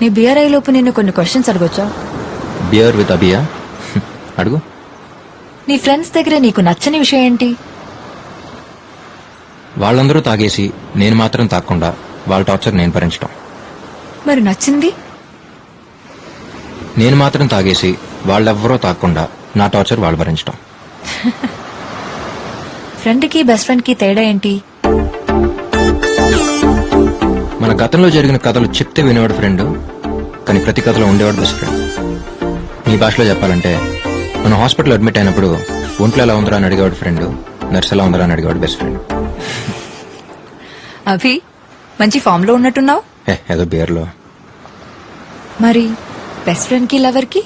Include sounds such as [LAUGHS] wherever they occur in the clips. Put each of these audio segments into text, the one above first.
నీ బిఆర్ఐ లోపు నిన్ను కొన్ని క్వశ్చన్స్ అడగొచ్చా? బియర్ విత్ అబియా అడుగు. నీ ఫ్రెండ్స్ దగ్గర నీకు నచ్చని విషయం ఏంటి? వాళ్ళందరూ తాగేసి నేను మాత్రం తాగకుండా వాళ్ళ టార్చర్ నేను భరించడం మరి నచ్చింది? నేను మాత్రం తాగేసి వాళ్ళెవ్వరూ తాగకుండా నా టార్చర్ వాళ్ళు భరించడం ఫ్రెండ్ [LAUGHS] కి బెస్ట్ ఫ్రెండ్కి తేడా ఏంటి? మన గతంలో జరిగిన కథలు చెప్తే వినేవాడు ఫ్రెండ్ కానీ ప్రతి కథలో ఉండేవాడు బెస్ట్ ఫ్రెండ్. మీ భాషలో చెప్పాలంటే మన హాస్పిటల్ అడ్మిట్ అయినప్పుడు ఒంట్లో ఎలా ఉందరా అని అడిగేవాడు ఫ్రెండ్ నర్స్ ఎలా ఉందరా అని అడిగేవాడు బెస్ట్ ఫ్రెండ్. అభి మంచి ఫామ్లో ఉన్నట్టున్నావు? ఏ ఏదో బియర్లో మరి బెస్ట్ ఫ్రెండ్కి లవర్కి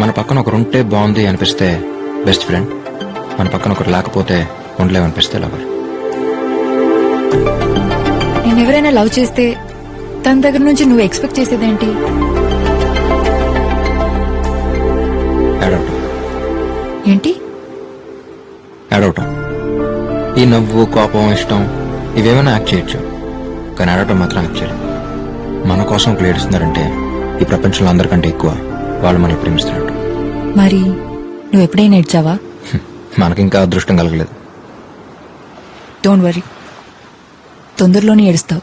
మన పక్కన ఒకరు ఉంటే బాగుంది అనిపిస్తే బెస్ట్ ఫ్రెండ్. మన పక్కన ఒకరు లేకపోతే ఉండలేమనిపిస్తే లవర్. నేను ఎవరైనా లవ్ చేస్తే తన దగ్గర నుంచి నువ్వు ఎక్స్పెక్ట్ చేసేదేంటి? ఏంటి? ఏడవటం ఈ నవ్వు కోపం ఇష్టం ఇవేమైనా యాక్ట్ చేయొచ్చు. కానీ ఏడవటం మాత్రం యాక్ట్ చేయడం మన కోసం ఏడుస్తున్నారంటే ఈ ప్రపంచంలో అందరికంటే ఎక్కువ వాళ్ళు మనల్ని ప్రేమిస్తున్నట్టు. మరి నువ్వు ఎప్పుడైనా హ్మ్. మనకింకా అదృష్టం కలగలేదు. డోంట్ వరీ తొందరలోనే ఏడుస్తావు.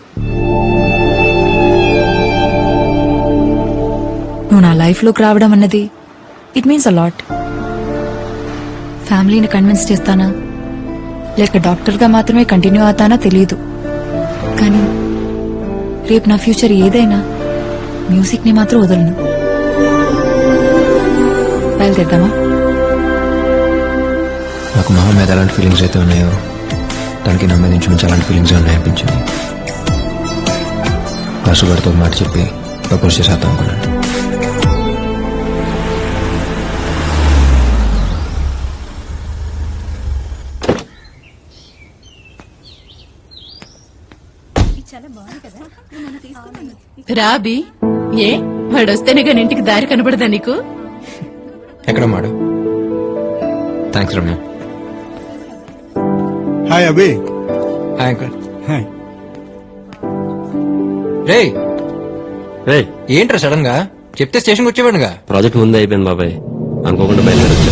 నువ్వు నా లైఫ్లోకి రావడం అన్నది. ఇట్ మీన్స్ అలాట్ ఫ్యామిలీని కన్విన్స్ చేస్తానా? లేక డాక్టర్గా మాత్రమే కంటిన్యూ అవుతానా తెలియదు కానీ రేపు నా ఫ్యూచర్ ఏదైనా మ్యూజిక్ని మాత్రం వదలను. బయలుదేద్దామా నాకు మహా మీద ఎలాంటి ఫీలింగ్స్ అయితే ఉన్నాయో తనకి నా మీద నుంచి అలాంటి ఫీలింగ్స్ ఉన్నాయనిపించింది వాసు గారితో మాట చెప్పి ప్రపోజ్ చేసేద్దాం అనుకున్నాను. రాబి ఏ? వాడొస్తేనే గాని ఇంటికి దారి కనబడదా నీకు? ఎక్కడ మాడు thanks Ramya. Hi Abhi hi uncle hi రే రే ఏంట్రా సడన్గా చెప్తే స్టేషన్కి వచ్చేవాడుగా? ప్రాజెక్ట్ ముందే అయిపోయింది బాబాయ్. అనుకోకుండా బయలుదేరొచ్చా?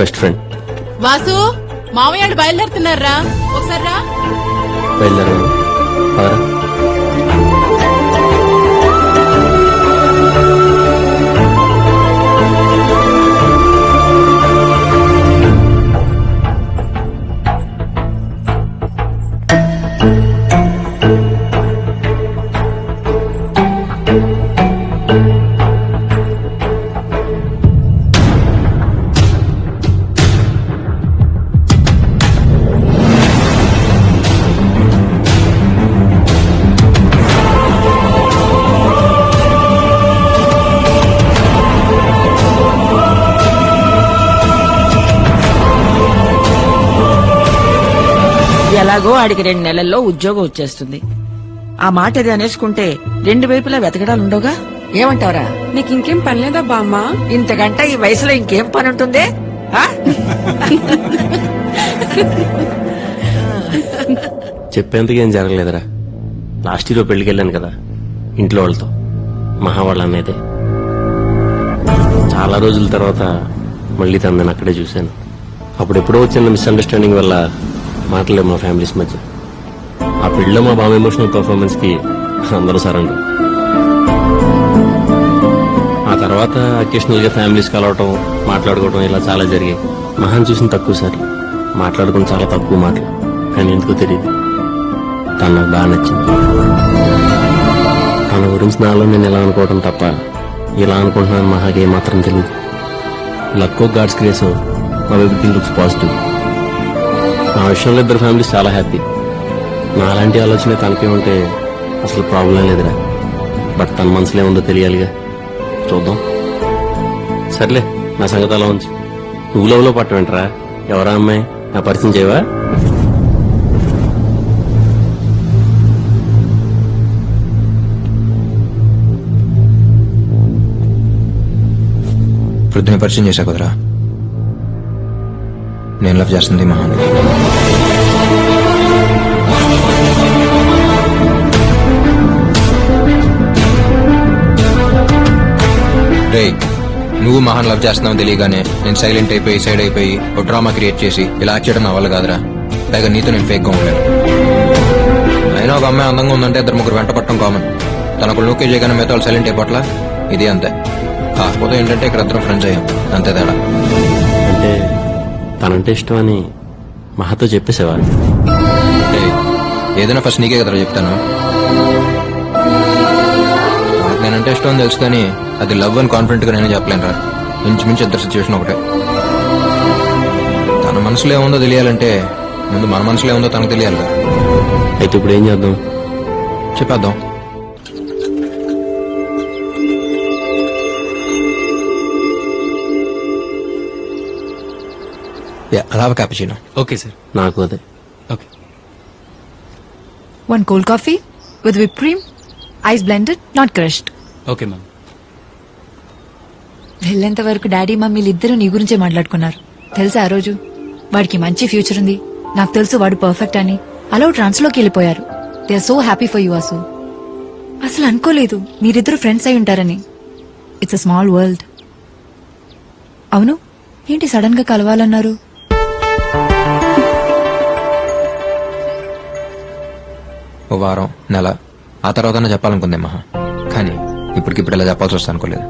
Best friend. వాసు మామయ్యాడు బయలుదేరుతున్నారా ఒకసారి రా. బయలుదేరాను. ఎలాగో ఆడికి రెండు నెలల్లో ఉద్యోగం వచ్చేస్తుంది. ఆ మాట అది అనేసుకుంటే రెండు వైపులా వెతకడాలు ఉండవుగా ఏమంటావరా? నీకు ఇంకేం పనిలేదా బామ్మ? ఇంతకంట ఈ వయసులో ఇంకేం పని ఉంటుంది? ఆ? చెప్పేందుకు ఏం జరగలేదురా. లాస్ట్ ఇయర్ పెళ్ళికి వెళ్ళాను కదా ఇంట్లో వాళ్ళతో మహా వాళ్ళ అన్నయ్యదే. చాలా రోజుల తర్వాత మళ్ళీ తను నేను అక్కడే చూశాను. అప్పుడు ఎప్పుడో వచ్చిన మిస్అండర్స్టాండింగ్ వల్ల మాట్లాడలేము మా ఫ్యామిలీస్ మధ్య. ఆ పెళ్ళిలో మా బాబు ఎమోషనల్ పర్ఫార్మెన్స్కి అందరూ సరండు. ఆ తర్వాత అకేషనల్గా ఫ్యామిలీస్ కలవటం మాట్లాడుకోవటం ఇలా చాలా జరిగాయి. మహాన్ చూసిన తక్కువ సార్లు. మాట్లాడుకుని చాలా తక్కువ మాటలు. కానీ ఎందుకో తెలియదు తను నాకు బాగా నచ్చింది. తన గురించి నాలో నేను ఎలా అనుకోవటం తప్ప ఇలా అనుకుంటున్నాను మహాకి మాత్రం తెలియదు లక్కో గాడ్స్ క్రేసో మా ఎవ్రీథింగ్ లుక్స్ పాజిటివ్ ఆ విషయంలో ఇద్దరు ఫ్యామిలీస్ చాలా హ్యాపీ. నాలాంటి ఆలోచన తనకే ఉంటే అసలు ప్రాబ్లం లేదురా. బట్ తన మనసులో ఏముందో తెలియాలిగా. చూద్దాం. సర్లే నా సంగతి అలా ఉంది నువ్వు లవ్లో పట్టవేంట్రా? ఎవరా అమ్మాయి? నా పరిచయం చేయవా? పరిచయం చేశా కుదరా? నేను లవ్ చేస్తుంది మహాన్. రే నువ్వు మహాన్ లవ్ చేస్తున్నావు తెలియగానే నేను సైలెంట్ అయిపోయి సైడ్ అయిపోయి ఒక డ్రామా క్రియేట్ చేసి ఇలా చేయడం అవ్వాలి కాదురా. పైగా నీతో నేను ఫేక్గా ఉండలేను అయినా ఒక అమ్మాయి అందంగా ఉందంటే ఇద్దరు ముగ్గురు వెంట పట్టడం కామన్ తనకు నోకే చేయగానే మిగతా సైలెంట్ అయిపోట్లా? ఇది అంతే. కాకపోతే ఏంటంటే ఇక్కడ ఇద్దరం ఫ్రెండ్స్ అయ్యాం. అంతే తేడా. తనంటే ఇష్టం అని మహాతో చెప్పేసేవా ఏయ్, ఏదైనా ఫస్ట్ నీకే కదరా చెప్తాను. నేనంటే ఇష్టం అని తెలుసు కానీ అది లవ్ అని కాన్ఫిడెంట్గా నేనే చెప్పలేను రా. ఇంచుమించు ఇద్దరు సిచ్యువేషన్ ఒకటే. తన మనసులో ఏముందో తెలియాలంటే ముందు మన మనసులో ఏముందో తనకు తెలియాలి కదా. అయితే ఇప్పుడు ఏం చేద్దాం? చెప్పేద్దాం. యా క్యాపుచినో ఓకే సార్ నాకు అదే okay one cold coffee with whip cream ice blended not crushed okay ma'am వెళ్ళేంత వరకు డాడీ మమ్మీలు ఇద్దరు నీ గురించే మాట్లాడుకున్నారు. తెలుసా ఆ రోజు? వాడికి మంచి ఫ్యూచర్ ఉంది. నాకు తెలుసు వాడు పర్ఫెక్ట్ అని. అలా ట్రాన్స్లోకి వెళ్ళిపోయారు. They are so happy for you అసు అసలు అనుకోలేదు మీరిద్దరు ఫ్రెండ్స్ అయి ఉంటారని. It's a small world. అవును? ఏంటి సడన్గా కలవాలన్నారు? ఓ వారం నెల. ఆ తర్వాత చెప్పాలనుకుందే మహా. కానీ ఇప్పటికిప్పుడు ఇలా చెప్పాల్సి వస్తా అనుకోలేదు.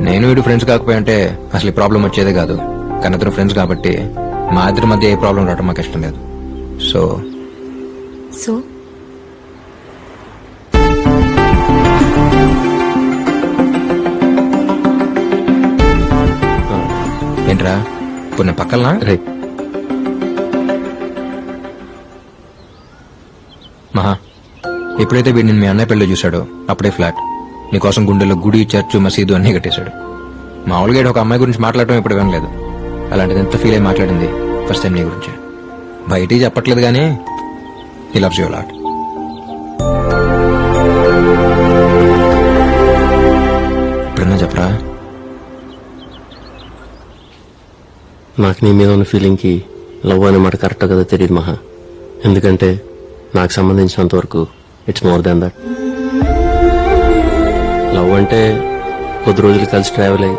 నేను వీడు ఫ్రెండ్స్ కాకపోయి అంటే అసలు ఈ ప్రాబ్లం వచ్చేదే కాదు. కానీ ఇద్దరు ఫ్రెండ్స్ కాబట్టి మా ఇద్దరి మధ్య ఏ ప్రాబ్లం రావడం మాకు ఇష్టం లేదు. So so? ఏంట్రా? ఇప్పుడు నేను పక్కన రే ఎప్పుడైతే వీడు నేను మీ అన్నయ్య పెళ్ళి చూశాడో అప్పుడే ఫ్లాట్. నీకోసం గుండెలో గుడి చర్చు మసీదు అన్నీ కట్టేశాడు. మామూలుగా ఒక అమ్మాయి గురించి మాట్లాడటం ఇప్పుడు వినలేదు. అలాంటిది ఎంత ఫీల్ అయి మాట్లాడింది ఫస్ట్ టైం నీ గురించి. బయటికి చెప్పట్లేదు కానీ ఈ లవ్స్ యువర్ లాట్ ఎప్పుడన్నా చెప్పరా? నాకు నీ మీద ఉన్న ఫీలింగ్కి లవ్ అనే మాట కరెక్ట్ కదా తెలియదు మహా. ఎందుకంటే నాకు సంబంధించినంత వరకు it's more than that love అంటే కొద్ది రోజులు కలిసి ట్రావెల్ అయ్యి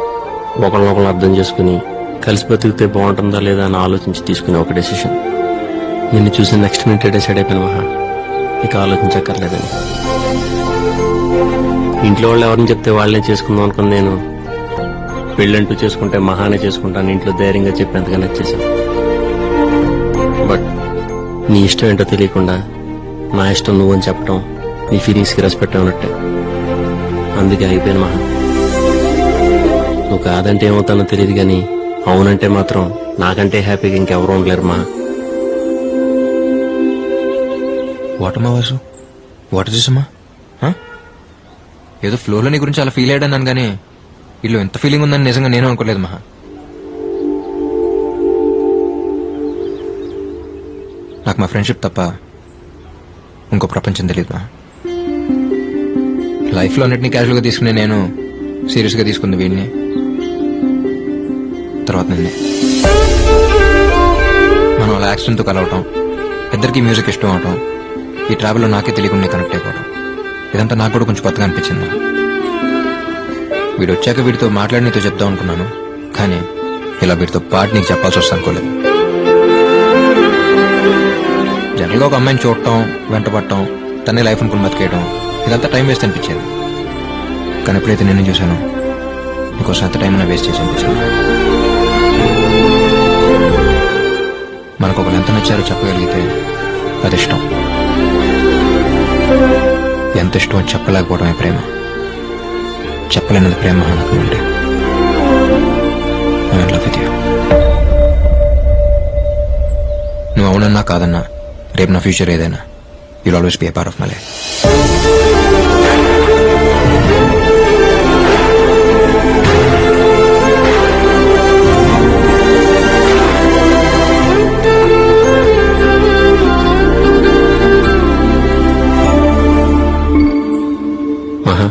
ఒకరినొకరు అర్థం చేసుకుని కలిసి బతికితే బాగుంటుందా లేదా అని ఆలోచించి తీసుకునే ఒక డెసిషన్ నిన్ను చూసి నెక్స్ట్ మినిట్ డిసైడ్ అయిపోయిన మహా. ఇక ఆలోచించక్కర్లేదని. ఇంట్లో వాళ్ళు ఎవరిని చెప్తే వాళ్ళనే చేసుకుందాం అనుకుని నేను పెళ్ళంటూ చేసుకుంటే మహానే చేసుకుంటాను. ఇంట్లో ధైర్యంగా చెప్పేంతగా నచ్చేసాం బట్ నీ ఇష్టం ఏంటో తెలియకుండా నా ఇష్టం నువ్వని చెప్పడం నీ ఫీలింగ్స్కి రెస్పెక్ట్ అన్నట్టే. అందుకే అయిపోయాను మహా. నువ్వు కాదంటే ఏమవుతానో తెలియదు కానీ అవునంటే మాత్రం నాకంటే హ్యాపీగా ఇంకెవరు ఉండలేరు మా వాట్ అమ్మా వాసు వాట్ ఏదో ఫ్లోలో నీ గురించి అలా ఫీల్ అయ్యాను కానీ వీళ్ళు ఎంత ఫీలింగ్ ఉందని నిజంగా నేను అనుకోలేదు మహా. నాకు మా ఫ్రెండ్షిప్ తప్ప ఇంకో ప్రపంచం తెలియదు మా. లైఫ్లో అన్నిటిని క్యాజువల్గా తీసుకునే నేను సీరియస్గా తీసుకుంది వీడిని. తర్వాత నిన్నే. మనం అలా యాక్సిడెంట్తో కలవటం ఇద్దరికి మ్యూజిక్ ఇష్టం అవటం ఈ ట్రావెల్లో నాకే తెలియకుండా కనెక్ట్ అయిపోవడం ఇదంతా నాకు కూడా కొంచెం కొత్తగా అనిపించింది వీడు వచ్చాక వీడితో మాట్లాడి నీతో చెప్దాం అనుకున్నాను కానీ ఇలా వీడితో పాటు నీకు చెప్పాల్సి వస్తా అనుకోలేదు. జనరల్గా ఒక అమ్మాయిని చూడటం వెంటపడటం తనే లైఫ్ అనుకుని బతికేయడం ఇదంతా టైం వేస్ట్ అనిపించేది. కానీ ఎప్పుడైతే నేను చూశాను? నీకోసం ఎంత టైం వేస్ట్ చేసి అనిపించాను మనకు ఒకరు ఎంత నచ్చారో చెప్పగలిగితే అది ఇష్టం. ఎంత ఇష్టం అని చెప్పలేకపోవడమే ప్రేమ. చెప్పలేనిది ప్రేమ నాకు ఉంటే నువ్వు అవునన్నా కాదన్నా రేపు నా ఫ్యూచర్ ఏదైనా you'll always be a part of my life మహా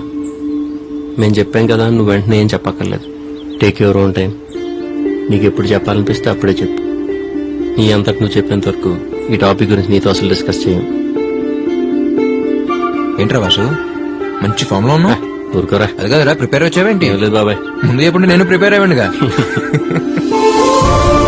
మేము చెప్పాం కదా నువ్వు వెంటనే ఏం చెప్పక్కర్లేదు. టేక్ యువర్ ఓన్ టైం నీకు ఎప్పుడు చెప్పాలనిపిస్తే అప్పుడే చెప్పు. నీ అంతకు నువ్వు చెప్పేంత వరకు ఈ టాపిక్ గురించి నీతో అసలు డిస్కస్ చేయం. ఏంట్రా వాసు? మంచి ఫామ్లో ఉన్నావు ఊరుకోరా. అది కదరా ప్రిపేర్ వచ్చావేంటి? లేదు బాబాయ్. ముందు ఎప్పుడు నేను ప్రిపేర్ అయ్యండిగా [LAUGHS]